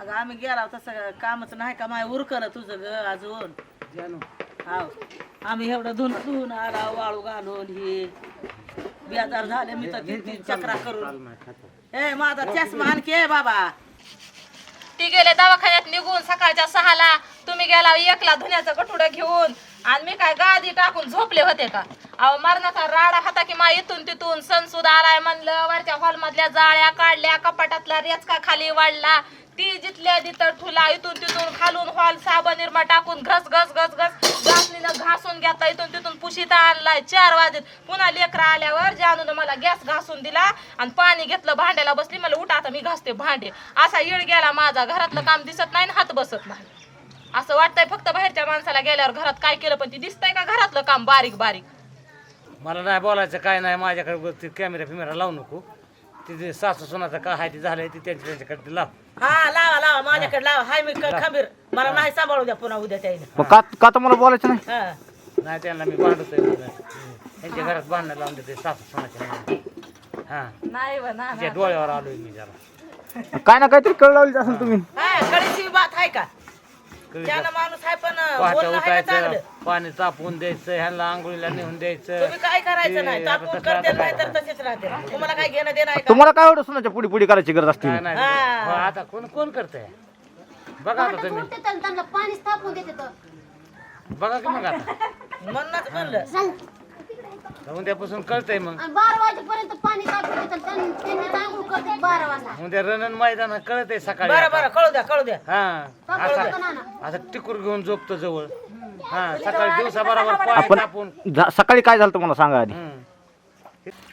अगं आम्ही गेला तसं कामच नाही का माय? उरकलं तुझं ग अजून. जानू. हाव. आम्ही एवढं धुन धुवून आला वाळू घालून हे. बेजार झाले मी तर तीन तीन चक्रा करून. ए माझा चष्मा आणखी आहे बाबा. ती गेले दवाखान्यात निघून सकाळच्या सहाला. तुम्ही गेला एकला धुण्याचं गठुडं घेऊन. आणि मी काय गादी टाकून झोपले होते का? अहो मरणाचा राडा होता की मा इथून तिथून सण सुद्धा आलाय म्हणलं. वरच्या हॉल मधल्या जाळ्या काढल्या कपाटातला रेचका खाली वाढला. ती जिथल्या तिथं ठुला इथून तिथून खालून हॉल साबण निर्मा टाकून घस घस घस घस घासणीनं घासून घेतला इथून तिथून पुशीता आणलाय चार वाजेत. पुन्हा लेकरा आल्यावर जानून मला गॅस घासून दिला आणि पाणी घेतलं भांड्याला बसली मला उठा आता मी घासते भांडे. असा येळ गेला माझा घरातलं काम दिसत नाही आणि हात बसत नाही. असं वाटतंय फक्त बाहेरच्या माणसाला गेल्यावर घरात काय केलं पण ती दिसतंय का घरातलं काम बारीक बारीक? मला नाही बोलायचं काय नाही माझ्याकडे ते कॅमेरा फिमेरा लावू नको. तिथे सासू सुनाचं काय आहे ते झालंय ते त्यांच्या त्यांच्याकडे ते लाव. हा लावा लावा माझ्याकडे लावा. हाय मी क- खंबीर. मला नाही सांभाळू द्या पुन्हा उद्या त्याने मग का का तर मला बोलायचं नाही? हा. नाही त्यांना मी भांडतोय. त्यांच्या घरात लावून देते सासू सुनाच्या. हा. नाही ना डोळ्यावर आलोय मी जरा. काय ना काहीतरी कळ लावली असेल तुम्ही. हा कळीची बात आहे का? त्यानं माणूस आहे पण पहाटे बोलणं आहे ना चांगलं. उठायचं पाणी तापवून द्यायचं ह्यांना आंघोळीला नेऊन द्यायचं. तुम्ही काय करायचं नाही? ते तापून करते नाही तर तसेच राहते. तुम्हाला काय घेणं देणं आहे का? तुम्हाला काय एवढं सुनाच्या पुढे पुढे करायची गरज असते? काय नाही. हा. हो, आता कोण कोण करतंय? बघा आता तुम्ही. उठते तर त्यांना पाणी स्थापून देते तर बघा की मग आता. म्हणूनच म्हणलं. उद्यापासून कळतंय मग. आणि बारा वाजेपर्यंत पाणी तापून देतात त्यांनी त्यांनी आंघोळ करते बारा वाजता. उद्या रणन मैदानात कळतंय सकाळी बरं आता. बरं कळू द्या कळू द्या. हा. असं टिकूर घेऊन झोपतो जवळ. हा सकाळी दिवसा बरोबर पाणी आपण तापून जा- सकाळी काय झालं मला सांगा आधी? हम्म.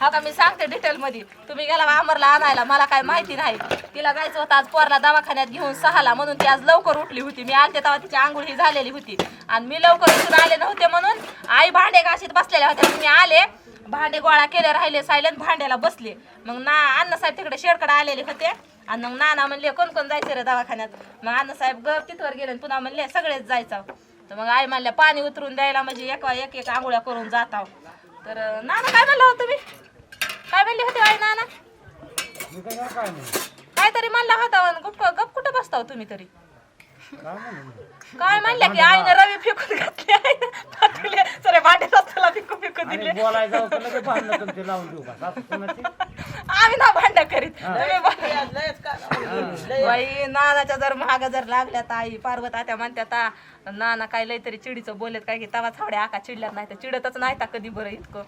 आता मी सांगते डिटेल मध्ये. तुम्ही गेला अमरला आणायला मला काय माहिती नाही. तिला जायचं होतं आज पोरला दवाखान्यात घेऊन सहाला म्हणून ती आज लवकर उठली होती. मी आलते तेव्हा तिची आंघोळ ही झालेली होती. आणि मी लवकर उठून आले नव्हते म्हणून आई भांडे घाशीत बसलेल्या होत्या. मी आले भांडे गोळा केले राहिले सायलेंट भांड्याला बसले. मग ना अण्णासाहेब तिकडे शेडकडे आलेले होते. आणि मग नाना म्हणले कोण कोण जायचं रे दवाखान्यात? मग अण्णासाहेब ग तिथवर गेले आणि पुन्हा म्हणले सगळेच जायचं. तर मग आई म्हणल्या पाणी उतरून द्यायला म्हणजे एक एक एक आंघोळ्या करून जात आहो. तर नाना काय म्हणलं होतं तुम्ही? काय म्हणले होते आई नाना? मी काहीतरी म्हणला होता गप गप कुठं बसता हो तुम्ही तरी? काय म्हणलं? की आईनं रवी फेकून घातले आईनं टाकले सरे भांडे रस्त्याला दिले. बोलायचं जाऊ तर लगेच भांडणं तुमचे लावून देऊ का सासू सुनाची आम्ही ना भांडण करीत. तुम्ही का बाई नानाच्या जर महाग जर लागल्यात आई पार्वत आत्या म्हणत्यात आ, नाना काय लय तरी चिडीचं बोलत काय की तवा छावड्या आका चिडल्यात नाही तर चिडतच नाही ता कधी बरं इतकं.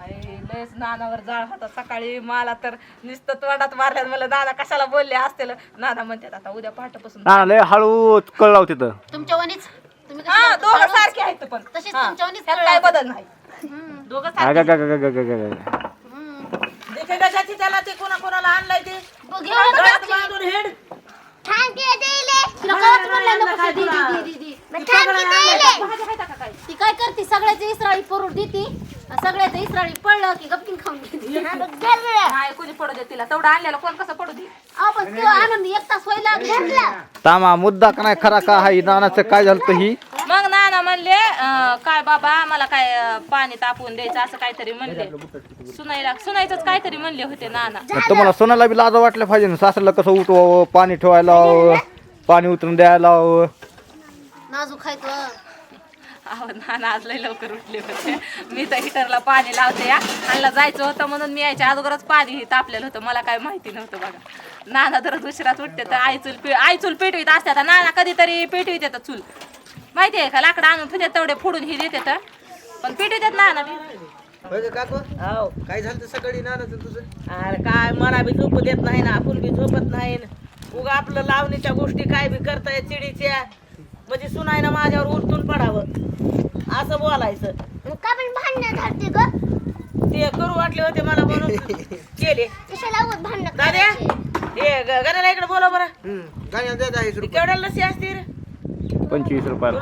आई लयच नानावर जाळ होता. सकाळी मला तर नुसतं तोंडात मारल्यात. मला नाना कशाला बोलले असतील? नाना म्हणतात आता उद्या पहाटेपासून ना लय हळू कळ लाव तिथं. तुमच्या तुम्ही कशी हा लावता? दोघं. सारखे आहेत पण. तशीच हा, त्यात काय लावते. बदल नाही. दोघं गा सारखे. गा गा गा गा गा गा. हम्म. देखील कशाची त्याला ते कोणा कोणाला आणलाय ते? बघ, घेऊन गळ्यात जा. बांधून हेड. तिला कळत म्हणलं नको ती- दी- दी- दी- दी. ती काय करते? सगळ्याचे इसराळी परोड देते. सगळ्याचं इसराळी पडलं की गपकीन खाऊन घेते. नाही कोणी पडू दे तिला. तेवढं आणलेलं. कोण कसं पडू दे? तो आनंद एक तास व्हायला तामा मुद्दा का नाही? खरा का हाय? नानाचं काय झालं तर ही? मग नाना म्हणले अं, काय बाबा मला काय अं, पाणी तापवून द्यायचं असं काहीतरी म्हणले. सुनायला सुनायचंच काहीतरी म्हणले होते नाना. मग तुम्हाला सोनाला बी लाज वाटलं पाहिजे ना? सासऱ्याला कसं उठवावं पाणी ठेवायला हवं पाणी उतरून द्यायला हवं नाजूक खायचं अहो नाना आज लय लवकर उठले होते. मी तर हिटरला पाणी लावते या. आणला जायचं होतं म्हणून मी यायच्या अगोदरच पाणी हे तापलेलं होतं. मला काय माहिती नव्हतं बघा. नाना दररोज उशिरात उठते तर आई चूल पे आई चूल पेटवीत असतात नाना कधीतरी पेटवीत येतात चूल. माहिती आहे का? लाकडं आणून फिरतात तेवढे फोडून ही देतात पण पेटवीत येत नाना काकू? हो काय झालं सकाळी नानाचं तुझं? अरे काय मला बी झोप देत नाही ना आपण बी झोपत नाही. उगा आपलं लावणीच्या गोष्टी काय बी करताय चिडीच्या. म्हणजे सुनाय ना माझ्यावर उलटून पडावं. असं बोलायचं. का पण भांडणं झाडते ग? ते करू वाटले होते मला म्हणून केले. कशाला उगाच भांडणं दाद्या करायची? हे ग- गण्याला इकडे बोला बरं. हम्म गाण्याला द्या दहा ती केवढ्या लसी असते रे? पंचवीस रुपयाला.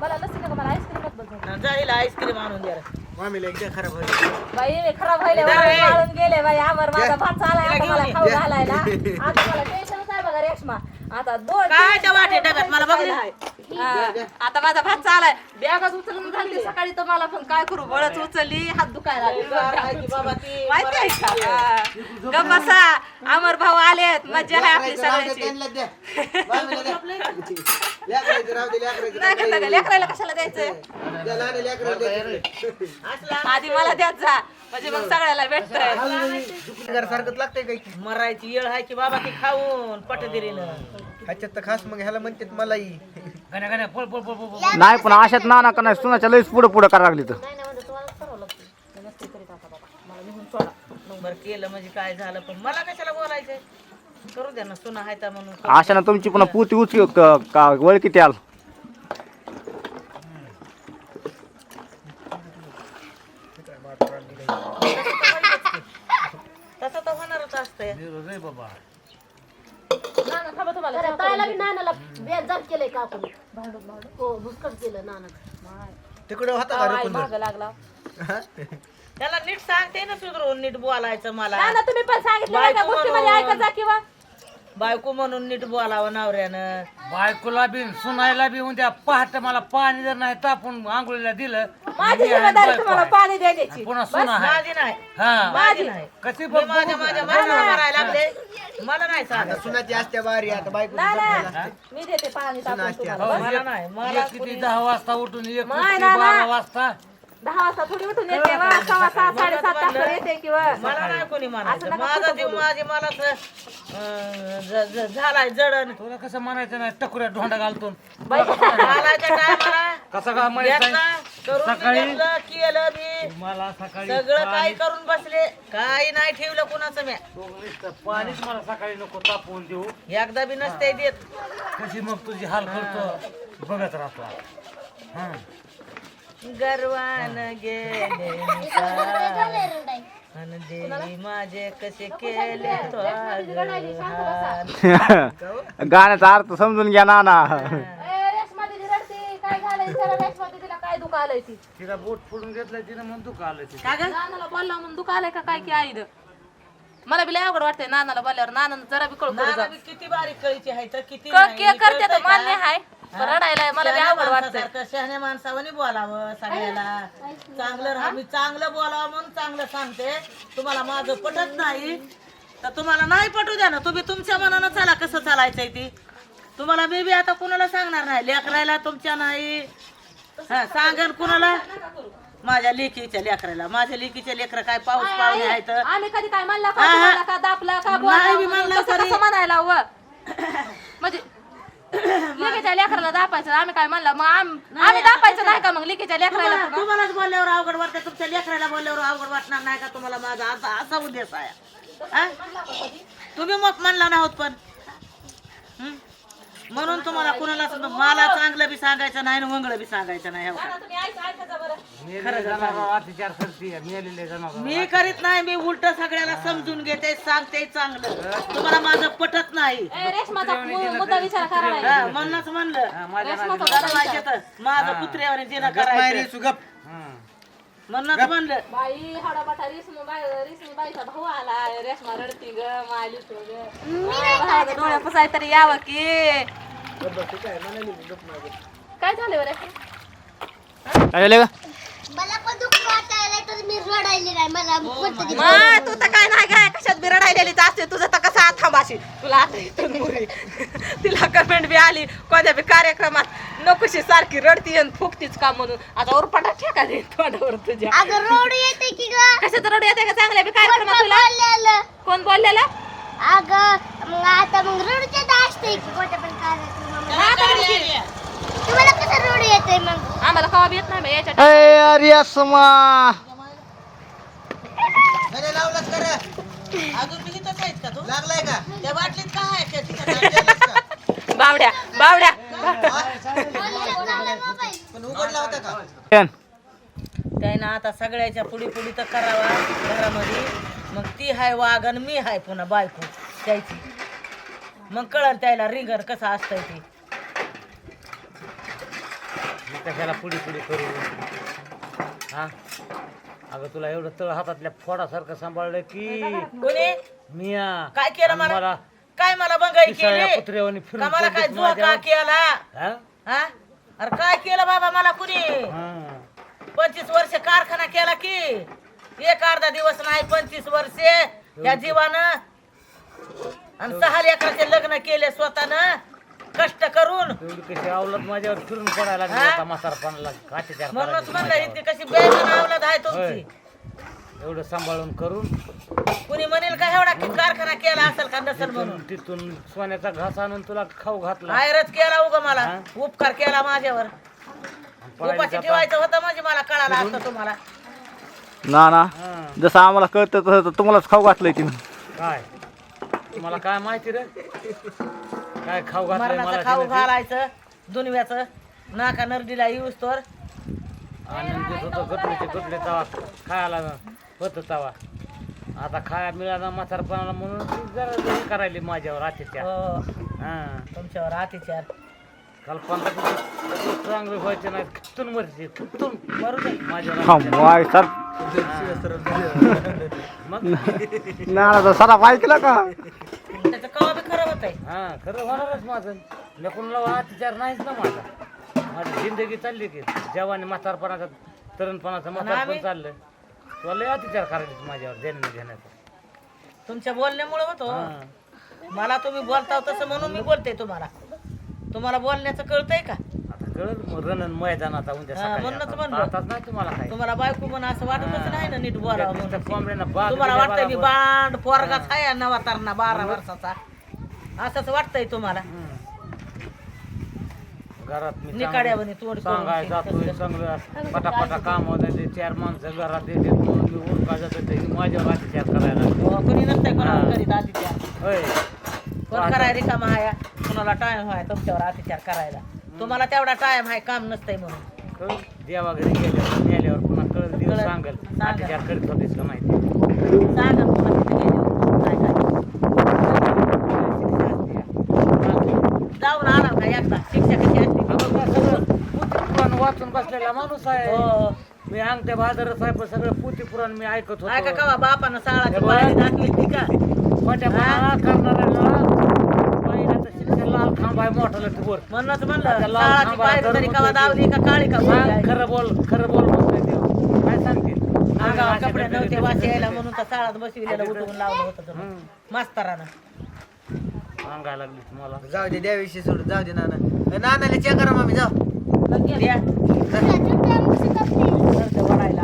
मला लसी नका मला आईस्क्रीमच बघ जाईल आईस्क्रीम आणून द्या मामीला एकदा खराब व्हायला बाई खराब व्हायले नाही. वाळून गेले बाई आमर माझा भात आता मला घेऊन खाऊ. घालायला. आता मला टेन्शनच आहे बघा रेशमा. आता दोन काय त्या वाटे डब्यात? मला बघ आहे. हा, आता माझा भात चालाय. बॅगच उचलून झाली सकाळी तर मला पण काय करू? बळच उचलली हात दुखायला लागले. बाबा ती माहिती आहे का? बसा. अमर भाऊ आलेत मज्जा आहे आपली सगळ्याची. लेकरायला कशाला द्यायचंय? त्या लहान लेकराला द्या. असला आधी मला द्यात जा. म्हणजे मग सगळ्याला भेटतंय. सारखंच लागतंय काही. मरायची येळ आहे की बाबा ती खाऊन पटदिरीनं ह्याच्यात तर खास मग ह्याला म्हणतात मलाही. गाण्या गाण्या पळ पळ पळ पळ पळ. नाही पण अशात नाना का नाही सुनाच्या लईच पुढे पुढे करायला लागली तर. नाही नाही म्हणजे तुम्हाला करावं लागतं. नसते करीत आता बाबा. मला निघून सोडा. बरं केलं म्हणजे काय झालं पण मला कशाला बोलायचंय? करू द्या ना सुना हायता म्हणून. अशानं तुमची पुन्हा पुती उचकी क- का वळ किती आल तसं तर होणारच असतंय निरोज आहे बाबा नाना, थांबा तुम्हाला तर तायला बी नानाला बेजार केलंय का आपण हो भुसकट तिकडे होता का मागं लागला. त्याला नीट सांगते ना सुधरून नीट बोलायचं मला. नाना तुम्ही पण सांगितलं ना. ऐकत जा किंवा. बायको म्हणून नीट बोलावं नवऱ्यानं. बायकोला बी सुनायला बी उद्या पहाटे मला पाणी जर नाही तापून आंघोळीला दिलं माझी मी आहे जिम्मेदारी बायको तुम्हाला आहे. पाणी देण्याची पुन्हा सुना आहे. माझी नाही. हा. माझी नाही. कशी मी बघ माझ्या माझ्या मनाला मारायला लागले. मला नाही आता सांगत सुनाची असत्या बारी आता बायको मी देते पाणी तापून असते. तुम्हाला. मला नाही मला एक किती दहा वाजता उठून एक नाही, किती नाही, बारा नाही. वाजता? दहा वाजता थोडी उठून येते वा सव्वा सहा साडेसात तास येते किंवा मला नाही कोणी असं म्हणायचं. नका माझा जीव. माझी मला तर, अं, ज- ज- झालाय जडण तुला कसं म्हणायचं नाही टकुऱ्या ढोंडा घालतो मला त्या टायमाला कसं का म्हणायचं घेतला, करून बी सकाळी? घेतलं, केलं बी मला सकाळी सगळं काय पाणी- करून बसले. काही नाही ठेवलं कुणाचं नुसतं पाणीच मला सकाळी नको तापवून देऊ. एकदा बी नसते देत. कशी मग तुझी हाल करतो? बघत राहतो. हा. गर्वान गेले. अन देवी माझे कसे केले. गाण्याचा अर्थ समजून घ्या नाना. रेशमा दिदी रडते. काय झालंय? विचारा रेशमा दिदीला काय दुखा आलंय ती? तिला बोट फोडून घेतलं तिनं म्हणून दुःख आलं तिला. का ग? नानाला बोलला म्हणून दुखा आलंय का? काय की आईद मला बी लय अवघड वाटतंय नानाला बोलल्यावर. नानानं जरा बी कळू किती बारीक कळीची आहे तर किती करते? मान्य आहे पण रडायला मला बी अवघड वाटतंय. शहाण्या माणसावानी बोलावं सगळ्याला. चांगलं राहा मी चांगलं बोलावं म्हणून चांगलं सांगते. तुम्हाला माझं पटत नाही तर तुम्हाला नाही पटू द्या ना. तुम्ही तुमच्या मनानं चला कसं चालायचंय ती. तुम्हाला मी बी आता कुणाला सांगणार नाही. लेकरायला तुमच्या नाही. हा सांगेन कुणाला? माझ्या लेकीच्या लेकराला माझ्या लेकीच्या लेकरं काय पाऊस पाहुणे आहेत? आम्ही कधी काय म्हणला का हा, हा. तुम्हाला का दापला का बोलला नाही बी म्हणून म्हणलं कसं तरी. कसं म्हणायला व म्हणजे लिकीच्या लेकराला दापायचं. आम्ही काय म्हणला मग आम- आम्ही दापायचं नाही का मग लिकीच्या लेकराला तुम्हाला तुम्हालाच बोलल्यावर अवघड वाटतं. तुमच्या लेकराला बोलल्यावर अवघड वाटणार नाही का? तुम्हाला माझा असा असा उद्देश आहे. हा? तुम्ही मग म्हणला नाहोत पण. हं? म्हणून तुम्हाला कुणाला मला चांगलं बी सांगायचं नाही आणि वंगळ बी सांगायचं नाही हो का? तुम्ही ऐका ऐका जा बरं मेलेले जनावरं अत्याचार करते मेलेले जनावर मी करीत नाही मी उलट सगळ्याला समजून घेते सांगते चांगलं. तुम्हाला माझं पटत नाही. ए, रेशमाचा मु- मुद्दा विचार हा, म्हणूनच म्हणलं. रेशमाचा तर माझं कुत्र्यावर जिना करायचं. म्हणूनच म्हणलं बाई हाडा बाटा रिसमी बाई बाईचा भाऊ आला. रेशमा रडती ग माली तो ग. डोळ्या पुसाय तरी यावं की. काय झालं बरं? काय झालं का मला पण दुःख वाटायला तर मी रडायले नाही. मला म्हणते मा तू तर काय नाही काय कशात बी रडायलेलीच असते. तुझं तर कसा थांबाशी तुला आता इथून मुरी. तिला कमेंट बी आली कोणत्या बी कार्यक्रमात नकोशी सारखी रडती आणि फुकतीच का म्हणून? आता उरपाटा ठेका दे तोंडावर तुझ्या. अगं रोड येते की ग? कशाचं रडू येते का चांगल्या बी कार्यक्रमात तुला? बोललेलं? कोण बोललेलं? अगं मग आता मग रडूचे असते की कोणत्या पण कार्यक्रमाला तुम्हाला कसं रोड येते मग? आम्हाला कवा बी येत नाही बा याच्या अरे अरे असमा अरे लावलाच कर अजून मी इथंच आहेत का तू? लागलाय का? त्या बाटलीत काय आहे? त्या? बावड्या बावड्या. पण उघडला होता का? काय ना आता सगळ्याच्या पुढी पुढी तर करावा घरामध्ये. मग ती हाय वाघ आणि मी हाय पुन्हा बायको. त्याची. मग कळण त्याला रिंगर कसं असतंय ती. मी कशाला पुढे पुढे करू. हा? अगं तुला एवढं तळ हातातल्या फोडासारखं सांभाळलं की कोणी? मिया काय केलं आणि मला? मला काय मला बंगाई पिसाळ्या केली? कुत्र्यावानी का फिरून मला काय पडलीस जुआ का. केला? हा? हा? अरे काय केलं बाबा मला कुणी? हा. पंचवीस वर्ष कारखाना केला की? एक अर्धा दिवस नाही पंचवीस वर्ष. या जीवानं आणि सहा लेकराचे लग्न केले स्वतःनं. कष्ट करून. एवढी कशी आवलत माझ्यावर फिरून पडायला लागली हा? आता म्हातारपणाला काटेचार म्हणूनच करायची म्हणलं. इतकी कशी बेमान आवलत आहे होय. तुमची. एवढं सांभाळून करून. कुणी म्हणेल का एवढा की कारखाना केला असेल का नसेल म्हणून? तिथून तिथून सोन्याचा घास आणून तुला खाऊ घातला. आयरच केला उगा मला. हा? उपकार केला माझ्यावर. पळायला उपाशी जाता. ठेवायचं होतं म्हणजे मला कळाला असतं तुम्हाला. ना ना. हा. जसं आम्हाला कळतं तसं तर तुम्हालाच खाऊ घातलंय तिनं. काय? तुम्हाला काय माहिती रे? काय खाऊ घातलंय मरणाचं मला खाऊ तिनं ते? घालायचं दुनव्याचं. नाका नरडीला येऊस तर. आनंद देत होतो गटडीचे गटडे तवा खायला होत तवा. आता खाया मिळाला म्हातारपणाला म्हणून ती जरा हे करायली माझ्यावर अत्याचार हो, हा. तुमच्यावर अतिचार कल्पना चांगलं व्हायचं नाही खिचून मरते खिचून मरू दे माझ्यावर हा अत्याचार. माय सर. मग नानाचा सराफ ऐकला का? होत आहे हा खरं होणारच माझं. लेकूनला अत्याचार नाहीच ना माझा. माझी जिंदगी चालली की जवानी म्हातारपणाचा तरुणपणाचं म्हातारपण चाललंय. तुला लय अत्याचार करायचे माझ्यावर देणं घेण्याचं तुमच्या बोलण्यामुळे होतो. हा. मला तुम्ही बोलता तसं म्हणून मी बोलते तुम्हाला. तुम्हाला बोलण्याचं कळतंय का? आता कळलं मग रणन मैदानात उद्या हा, सकाळी म्हणूनच आता. म्हणलं. आताच नाही तुम्हाला काय तुम्हाला बायको म्हणून असं वाटतच नाही ना नीट बोलावं नुसतं म्हणून. कोंबड्यांना बाग तुम्हाला वाटतंय मी. बांड पोरगाच आहे नवा तारणा बारा वर्षाचा. असंच वाटतंय तुम्हाला. घरात मी निकाड्यावानी तोंड चांगलं करून सांगाय जातोय चांगलं पटापटा काम होतं ते चार माणसं घरात येते म्हणून मी उरका जात होते माझ्यावर अत्याचार करायला हो, कोणी नसतंय कोणाला. करीत अतिचार होय. कोण करायला रिकामा आहे कोणाला टाइम आहे तुमच्यावर अतिचार करायला. तुम्हाला तेवढा टाइम आहे काम नसतंय म्हणून. कळ देवा घरी गेल्यावर मेल्यावर पुन्हा कळत दिवस सांगल. सांगल. अत्याचार करीत होतीस का माहिती? सांगा तुम्हाला तिथे गेल्यावर काय काय. जाऊन आला का एकदा शिक्षकाची असते का? अगं पुराण वाचून बसलेला माणूस आहे हो मी अंगठ्या बहादर साहेब सगळं पोथी पुराण मी ऐकत ऐका होतो का बापानं साळाची हे बघ. पाणी दाखली ती का मोठ्या? करणाऱ्याला पहिल्याचं शिक्षण लाल खांब आहे मोठा वर म्हणूनच आता म्हणलं लाल साळाची खांबा पायरी धरून तरी कवा बसले दावली का काळी का गोरी सांग आहे? खरं बोल खरं बोल म्हणतोय देव काय सांगते अंगावर कपडे नव्हते वाशी यायला म्हणून तर साळात बसविलेलं उठवून लावलं होतं. हम्म. मास्तरानं सांगायला लागली मला जाऊ दे द्याविषयी सोडून जाऊ दे नाना. ए, नानाला चेक करा मामी जाऊ. द्या. घरचं वडायला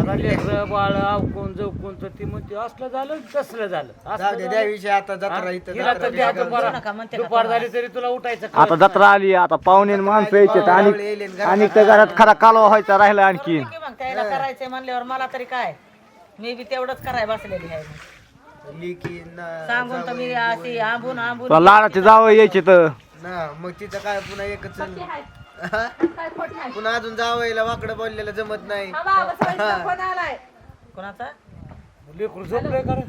आता लेकरं बाळ आवकून जवकून तर ती म्हणते असलं झालं तसलं झालं. जाऊ असलं दे झालं. द्याविषयी आता जत्रा हा? इथं हिला तर द्या दुपार. नका म्हणते का दुपार तुम्हाला? झाली तरी तुला उठायचं आता जत्रा आली आता पाहुणे आणि माणसं यायचे आणि आणि त्या घरात खरा कालवा व्हायचा राहिला आणखी की मग त्याला करायचंय म्हणल्यावर मला तरी काय? मी बी तेवढंच कराय बसलेली आहे. सांगून तर मी अशी आंबून आंबून तुला लाडाचे जावं यायचे तर. ना मग तिचं काय पुन्हा एकच हा? काय खोट नाही पुन्हा अजून जावयाला वाकडं बोललेलं जमत नाही. हा. कोणाचा? लेकरू झोपलंय का रे?